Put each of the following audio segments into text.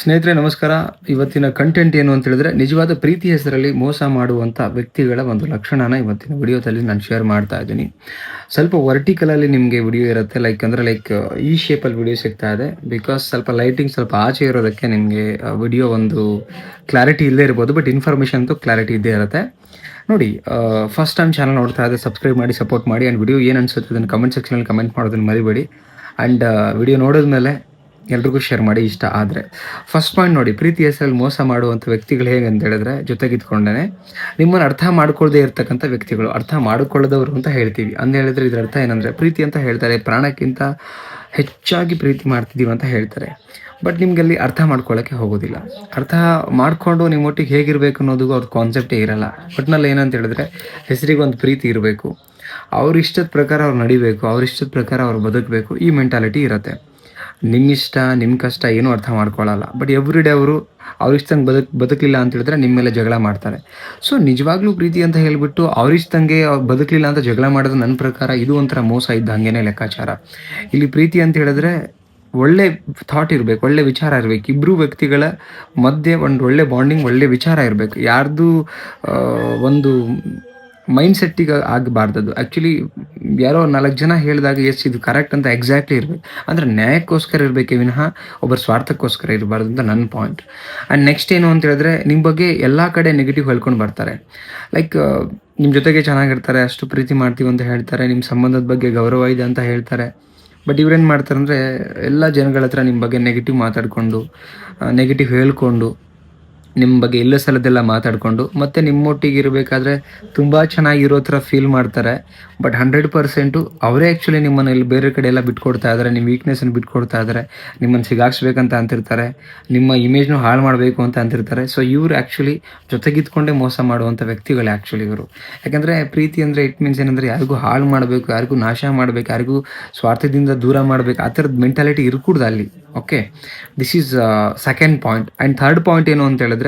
ಸ್ನೇಹಿತರೆ, ನಮಸ್ಕಾರ. ಇವತ್ತಿನ ಕಂಟೆಂಟ್ ಏನು ಅಂತ ಹೇಳಿದ್ರೆ, ನಿಜವಾದ ಪ್ರೀತಿ ಹೆಸರಲ್ಲಿ ಮೋಸ ಮಾಡುವಂಥ ವ್ಯಕ್ತಿಗಳ ಒಂದು ಲಕ್ಷಣನ ಇವತ್ತಿನ ವಿಡಿಯೋದಲ್ಲಿ ನಾನು ಶೇರ್ ಮಾಡ್ತಾ ಇದ್ದೀನಿ. ಸ್ವಲ್ಪ ವರ್ಟಿಕಲಲ್ಲಿ ನಿಮಗೆ ವಿಡಿಯೋ ಇರುತ್ತೆ. ಲೈಕ್ ಅಂದರೆ ಲೈಕ್ ಈ ಶೇಪಲ್ಲಿ ವಿಡಿಯೋ ಸಿಗ್ತಾ ಇದೆ. ಬಿಕಾಸ್ ಸ್ವಲ್ಪ ಲೈಟಿಂಗ್ ಸ್ವಲ್ಪ ಆಚೆ ಇರೋದಕ್ಕೆ ನಿಮಗೆ ವಿಡಿಯೋ ಒಂದು ಕ್ಲಾರಿಟಿ ಇಲ್ಲೇ ಇರ್ಬೋದು. ಬಟ್ ಇನ್ಫಾರ್ಮೇಷನ್ ಅಂತೂ ಕ್ಲಾರಿಟಿ ಇದ್ದೇ ಇರುತ್ತೆ. ನೋಡಿ ಫಸ್ಟ್ ಟೈಮ್ ಚಾನಲ್ ನೋಡ್ತಾ ಇದ್ದೆ ಸಬ್ಸ್ಕ್ರೈಬ್ ಮಾಡಿ ಸಪೋರ್ಟ್ ಮಾಡಿ. ಆ್ಯಂಡ್ ವಿಡಿಯೋ ಏನು ಅನ್ಸುತ್ತೆ, ಅದನ್ನು ಕಮೆಂಟ್ ಸೆಕ್ಷನಲ್ಲಿ ಕಮೆಂಟ್ ಮಾಡೋದನ್ನು ಮರಿಬೇಡಿ. ಆ್ಯಂಡ್ ವಿಡಿಯೋ ನೋಡಿದ್ಮೇಲೆ ಎಲ್ರಿಗೂ ಶೇರ್ ಮಾಡಿ ಇಷ್ಟ ಆದರೆ. ಫಸ್ಟ್ ಪಾಯಿಂಟ್ ನೋಡಿ, ಪ್ರೀತಿ ಹೆಸರಲ್ಲಿ ಮೋಸ ಮಾಡುವಂಥ ವ್ಯಕ್ತಿಗಳು ಹೇಗೆ ಅಂತ ಹೇಳಿದ್ರೆ ಜೊತೆಗಿದ್ಕೊಂಡೇ ನಿಮ್ಮನ್ನು ಅರ್ಥ ಮಾಡ್ಕೊಳ್ಳದೆ ಇರ್ತಕ್ಕಂಥ ವ್ಯಕ್ತಿಗಳು, ಅರ್ಥ ಮಾಡಿಕೊಳ್ಳದವರು ಅಂತ ಹೇಳ್ತೀವಿ. ಅಂದ ಹೇಳಿದ್ರೆ ಇದ್ರ ಅರ್ಥ ಏನಂದರೆ, ಪ್ರೀತಿ ಅಂತ ಹೇಳ್ತಾರೆ, ಪ್ರಾಣಕ್ಕಿಂತ ಹೆಚ್ಚಾಗಿ ಪ್ರೀತಿ ಮಾಡ್ತಿದ್ದೀವಿ ಅಂತ ಹೇಳ್ತಾರೆ. ಬಟ್ ನಿಮ್ಗೆ ಅಲ್ಲಿ ಅರ್ಥ ಮಾಡ್ಕೊಳ್ಳೋಕ್ಕೆ ಹೋಗೋದಿಲ್ಲ. ಅರ್ಥ ಮಾಡಿಕೊಂಡು ನಿಮ್ಮೊಟ್ಟಿಗೆ ಹೇಗಿರಬೇಕು ಅನ್ನೋದು ಅವ್ರ ಕಾನ್ಸೆಪ್ಟೇ ಇರಲ್ಲ. ಬಟ್ನಲ್ಲಿ ಏನಂತ ಹೇಳಿದ್ರೆ, ಹೆಸರಿಗೆ ಒಂದು ಪ್ರೀತಿ ಇರಬೇಕು. ಅವ್ರ ಇಷ್ಟದ ಪ್ರಕಾರ ಅವ್ರು ನಡಿಬೇಕು, ಅವ್ರ ಇಷ್ಟದ ಪ್ರಕಾರ ಅವ್ರು ಬದುಕಬೇಕು, ಈ ಮೆಂಟಾಲಿಟಿ ಇರುತ್ತೆ. ನಿಮ್ಮ ಇಷ್ಟ ನಿಮ್ಮ ಕಷ್ಟ ಏನೂ ಅರ್ಥ ಮಾಡ್ಕೊಳ್ಳಲ್ಲ ಬಟ್ ಎವ್ರಿ ಡೇ ಅವರು ಅವ್ರ ಇಷ್ಟಂಗೆ ಬದುಕ್, ಬದುಕಲಿಲ್ಲ ಅಂತ ಹೇಳಿದ್ರೆ ನಿಮ್ಮ ಮೇಲೆ ಜಗಳ ಮಾಡ್ತಾರೆ. ಸೊ ನಿಜವಾಗ್ಲೂ ಪ್ರೀತಿ ಅಂತ ಹೇಳಿಬಿಟ್ಟು ಅವ್ರ ಇಷ್ಟಂಗೆ ಅವ್ರು ಬದುಕಲಿಲ್ಲ ಅಂತ ಜಗಳ ಮಾಡೋದು ನನ್ನ ಪ್ರಕಾರ ಇದು ಒಂಥರ ಮೋಸ ಇದ್ದ ಹಂಗೇನೆ ಲೆಕ್ಕಾಚಾರ. ಇಲ್ಲಿ ಪ್ರೀತಿ ಅಂತ ಹೇಳಿದ್ರೆ ಒಳ್ಳೆ ಥಾಟ್ ಇರಬೇಕು, ಒಳ್ಳೆ ವಿಚಾರ ಇರಬೇಕು. ಇಬ್ಬರು ವ್ಯಕ್ತಿಗಳ ಮಧ್ಯೆ ಒಂದು ಒಳ್ಳೆ ಬಾಂಡಿಂಗ್ ಒಳ್ಳೆ ವಿಚಾರ ಇರಬೇಕು. ಯಾರ್ದು ಒಂದು ಮೈಂಡ್ ಸೆಟ್ಟಿಗೆ ಆಗಬಾರ್ದದು. ಆ್ಯಕ್ಚುಲಿ ಯಾರೋ ನಾಲ್ಕು ಜನ ಹೇಳಿದಾಗ, ಎಸ್, ಇದು ಕರೆಕ್ಟ್ ಅಂತ ಎಕ್ಸಾಕ್ಟ್ಲಿ ಇರಬೇಕು. ಅಂದರೆ ನ್ಯಾಯಕ್ಕೋಸ್ಕರ ಇರಬೇಕೆ ವಿನಃ ಒಬ್ಬರ ಸ್ವಾರ್ಥಕ್ಕೋಸ್ಕರ ಇರಬಾರ್ದು ಅಂತ ನನ್ನ ಪಾಯಿಂಟ್ ಆ್ಯಂಡ್ ನೆಕ್ಸ್ಟ್ ಏನು ಅಂತ ಹೇಳಿದ್ರೆ ನಿಮ್ಮ ಬಗ್ಗೆ ಎಲ್ಲ ಕಡೆ ನೆಗೆಟಿವ್ ಹೇಳ್ಕೊಂಡು ಬರ್ತಾರೆ. ಲೈಕ್ ನಿಮ್ಮ ಜೊತೆಗೆ ಚೆನ್ನಾಗಿರ್ತಾರೆ, ಅಷ್ಟು ಪ್ರೀತಿ ಮಾಡ್ತೀವಿ ಅಂತ ಹೇಳ್ತಾರೆ ನಿಮ್ಮ ಸಂಬಂಧದ ಬಗ್ಗೆ ಗೌರವ ಇದೆ ಅಂತ ಹೇಳ್ತಾರೆ. ಬಟ್ ಇವ್ರೇನು ಮಾಡ್ತಾರೆ ಅಂದರೆ ಎಲ್ಲ ಜನಗಳ ಹತ್ರ ನಿಮ್ಮ ಬಗ್ಗೆ ನೆಗೆಟಿವ್ ಮಾತಾಡಿಕೊಂಡು ನೆಗೆಟಿವ್ ಹೇಳ್ಕೊಂಡು ನಿಮ್ಮ ಬಗ್ಗೆ ಎಲ್ಲ ಸಲದೆಲ್ಲ ಮಾತಾಡಿಕೊಂಡು, ಮತ್ತು ನಿಮ್ಮೊಟ್ಟಿಗೆ ಇರಬೇಕಾದ್ರೆ ತುಂಬ ಚೆನ್ನಾಗಿರೋ ಥರ ಫೀಲ್ ಮಾಡ್ತಾರೆ. ಬಟ್ ಹಂಡ್ರೆಡ್ ಪರ್ಸೆಂಟು ಅವರೇ ಆ್ಯಕ್ಚುಲಿ ನಿಮ್ಮನ್ನು ಇಲ್ಲಿ ಬೇರೆ ಕಡೆ ಎಲ್ಲ ಬಿಟ್ಕೊಡ್ತಾ ಇದ್ದಾರೆ ನಿಮ್ಮ ವೀಕ್ನೆಸ್ಸನ್ನು ಬಿಟ್ಕೊಡ್ತಾ ಇದ್ದಾರೆ ನಿಮ್ಮನ್ನು ಸಿಗಾಕ್ಸ್ಬೇಕಂತ ಅಂತಿರ್ತಾರೆ, ನಿಮ್ಮ ಇಮೇಜ್ನು ಹಾಳು ಮಾಡಬೇಕು ಅಂತ ಅಂತಿರ್ತಾರೆ. ಸೊ ಇವರು ಆ್ಯಕ್ಚುಲಿ ಜೊತೆಗಿದ್ಕೊಂಡೇ ಮೋಸ ಮಾಡುವಂಥ ವ್ಯಕ್ತಿಗಳು ಆ್ಯಕ್ಚುಲಿ ಇವರು. ಯಾಕಂದರೆ ಪ್ರೀತಿ ಅಂದರೆ ಇಟ್ ಮೀನ್ಸ್ ಏನಂದರೆ ಯಾರಿಗೂ ಹಾಳು ಮಾಡಬೇಕು, ಯಾರಿಗೂ ನಾಶ ಮಾಡಬೇಕು, ಯಾರಿಗೂ ಸ್ವಾರ್ಥದಿಂದ ದೂರ ಮಾಡಬೇಕು, ಆ ಥರದ ಮೆಂಟಾಲಿಟಿ ಇರ್ಕೂಡ್ದು ಅಲ್ಲಿ. Okay this is second point and third point ಏನು ಅಂತ ಹೇಳಿದ್ರೆ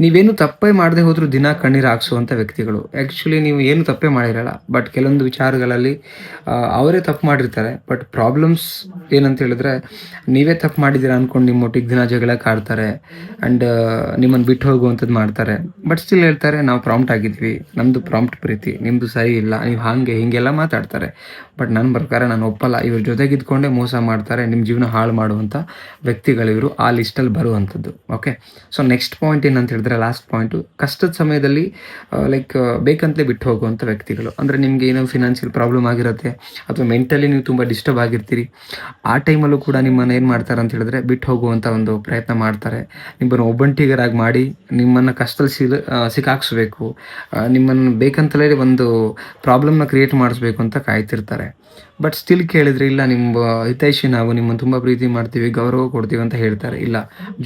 ನೀವೇನು ತಪ್ಪೇ ಮಾಡದೆ ಹೋದರೂ ದಿನ ಕಣ್ಣೀರು ಹಾಕ್ಸುವಂಥ ವ್ಯಕ್ತಿಗಳು. ಆ್ಯಕ್ಚುಲಿ ನೀವು ಏನು ತಪ್ಪೇ ಮಾಡಿರಲ್ಲ. ಬಟ್ ಕೆಲವೊಂದು ವಿಚಾರಗಳಲ್ಲಿ ಅವರೇ ತಪ್ಪು ಮಾಡಿರ್ತಾರೆ. ಬಟ್ ಪ್ರಾಬ್ಲಮ್ಸ್ ಏನಂತ ಹೇಳಿದ್ರೆ, ನೀವೇ ತಪ್ಪು ಮಾಡಿದ್ದೀರಾ ಅಂದ್ಕೊಂಡು ನಿಮ್ಮ ಒಟ್ಟಿಗೆ ದಿನ ಜಗಳ ಕಾಡ್ತಾರೆ. ಆ್ಯಂಡ್ ನಿಮ್ಮನ್ನು ಬಿಟ್ಟು ಹೋಗುವಂಥದ್ದು ಮಾಡ್ತಾರೆ. ಬಟ್ ಸ್ಟಿಲ್ ಹೇಳ್ತಾರೆ, ನಾವು ಪ್ರಾಂಪ್ಟ್ ಆಗಿದ್ವಿ ನಮ್ಮದು ಪ್ರಾಂಪ್ಟ್ ಪ್ರೀತಿ. ನಿಮ್ಮದು ಸರಿ ಇಲ್ಲ. ನೀವು ಹಾಗೆ, ಹೀಗೆಲ್ಲ ಮಾತಾಡ್ತಾರೆ. ಬಟ್ ನನ್ನ ಪ್ರಕಾರ ನಾನು ಒಪ್ಪಲ್ಲ. ಇವ್ರ ಜೊತೆಗಿದ್ಕೊಂಡೇ ಮೋಸ ಮಾಡ್ತಾರೆ. ನಿಮ್ಮ ಜೀವನ ಹಾಳು ಮಾಡುವಂಥ ವ್ಯಕ್ತಿಗಳಿವರು ಆ ಲಿಸ್ಟಲ್ಲಿ ಬರುವಂಥದ್ದು. ಓಕೆ ಸೊ ನೆಕ್ಸ್ಟ್ ಪಾಯಿಂಟ್ ಏನಂತ ಹೇಳಿದ್ರೆ ಲಾಸ್ಟ್ ಪಾಯಿಂಟು ಕಷ್ಟದ ಸಮಯದಲ್ಲಿ ಲೈಕ್ ಬೇಕಂತಲೇ ಬಿಟ್ಟು ಹೋಗುವಂಥ ವ್ಯಕ್ತಿಗಳು. ಅಂದರೆ ನಿಮಗೆ ಏನೋ ಫಿನಾನ್ಷಿಯಲ್ ಪ್ರಾಬ್ಲಮ್ ಆಗಿರುತ್ತೆ, ಅಥವಾ ಮೆಂಟಲಿ ನೀವು ತುಂಬ ಡಿಸ್ಟರ್ಬ್ ಆಗಿರ್ತೀರಿ. ಆ ಟೈಮಲ್ಲೂ ಕೂಡ ನಿಮ್ಮನ್ನು ಏನು ಮಾಡ್ತಾರೆ ಅಂತ ಹೇಳಿದ್ರೆ, ಬಿಟ್ಟು ಹೋಗುವಂಥ ಒಂದು ಪ್ರಯತ್ನ ಮಾಡ್ತಾರೆ. ನಿಮ್ಮನ್ನು ಒಬ್ಬಂಟಿಗರಾಗಿ ಮಾಡಿ, ನಿಮ್ಮನ್ನು ಕಷ್ಟದಲ್ಲಿ ಸಿಲ್ ಸಿಕ್ಕಾಕ್ಸ್ಬೇಕು. ನಿಮ್ಮನ್ನು ಬೇಕಂತಲೇ ಒಂದು ಪ್ರಾಬ್ಲಮ್ನ ಕ್ರಿಯೇಟ್ ಮಾಡಿಸ್ಬೇಕು ಅಂತ ಕಾಯ್ತಿರ್ತಾರೆ. ಬಟ್ ಸ್ಟಿಲ್ ಕೇಳಿದ್ರೆ, ಇಲ್ಲ, ನಿಮ್ಮ ಹಿತೈಷಿ ನಾವು ನಿಮ್ಮನ್ನು ತುಂಬ ಪ್ರೀತಿ ಮಾಡ್ತೀವಿ, ಗೌರವ ಕೊಡ್ತೀವಿ ಅಂತ ಹೇಳ್ತಾರೆ. ಇಲ್ಲ,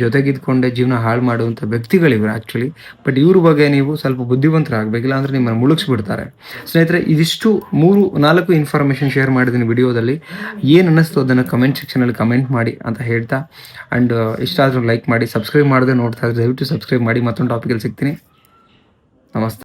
ಜೊತೆಗಿದ್ಕೊಂಡೆ ಜೀವನ ಹಾಳು ಮಾಡುವಂಥ ವ್ಯಕ್ತಿಗಳಿವರು. ಆ್ಯಕ್ಚುಲಿ ಬಟ್ ಇವ್ರ ಬಗ್ಗೆ ನೀವು ಸ್ವಲ್ಪ ಬುದ್ಧಿವಂತರಾಗಬೇಕು ಇಲ್ಲ ಅಂದರೆ ನಿಮ್ಮನ್ನು ಮುಳುಗಿಸ್ಬಿಡ್ತಾರೆ. ಸ್ನೇಹಿತರೆ, ಇದಿಷ್ಟು ಮೂರು, ನಾಲ್ಕು ಇನ್ಫಾರ್ಮೇಷನ್ ಶೇರ್ ಮಾಡಿದ್ದೀನಿ ವಿಡಿಯೋದಲ್ಲಿ. ಏನು ಅನ್ನಿಸ್ತು ಅದನ್ನು ಕಮೆಂಟ್ ಸೆಕ್ಷನಲ್ಲಿ ಕಮೆಂಟ್ ಮಾಡಿ ಅಂತ ಹೇಳ್ತಾ ಆ್ಯಂಡ್ ಇಷ್ಟ ಆದರೂ ಲೈಕ್ ಮಾಡಿ ಸಬ್ಸ್ಕ್ರೈಬ್ ಮಾಡದೆ ನೋಡ್ತಾ ಇದ್ರೆ ದಯವಿಟ್ಟು ಸಬ್ಸ್ಕ್ರೈಬ್ ಮಾಡಿ, ಮತ್ತೊಂದು ಟಾಪಿಕಲ್ಲಿ ಸಿಗ್ತೀನಿ. ನಮಸ್ತೆ.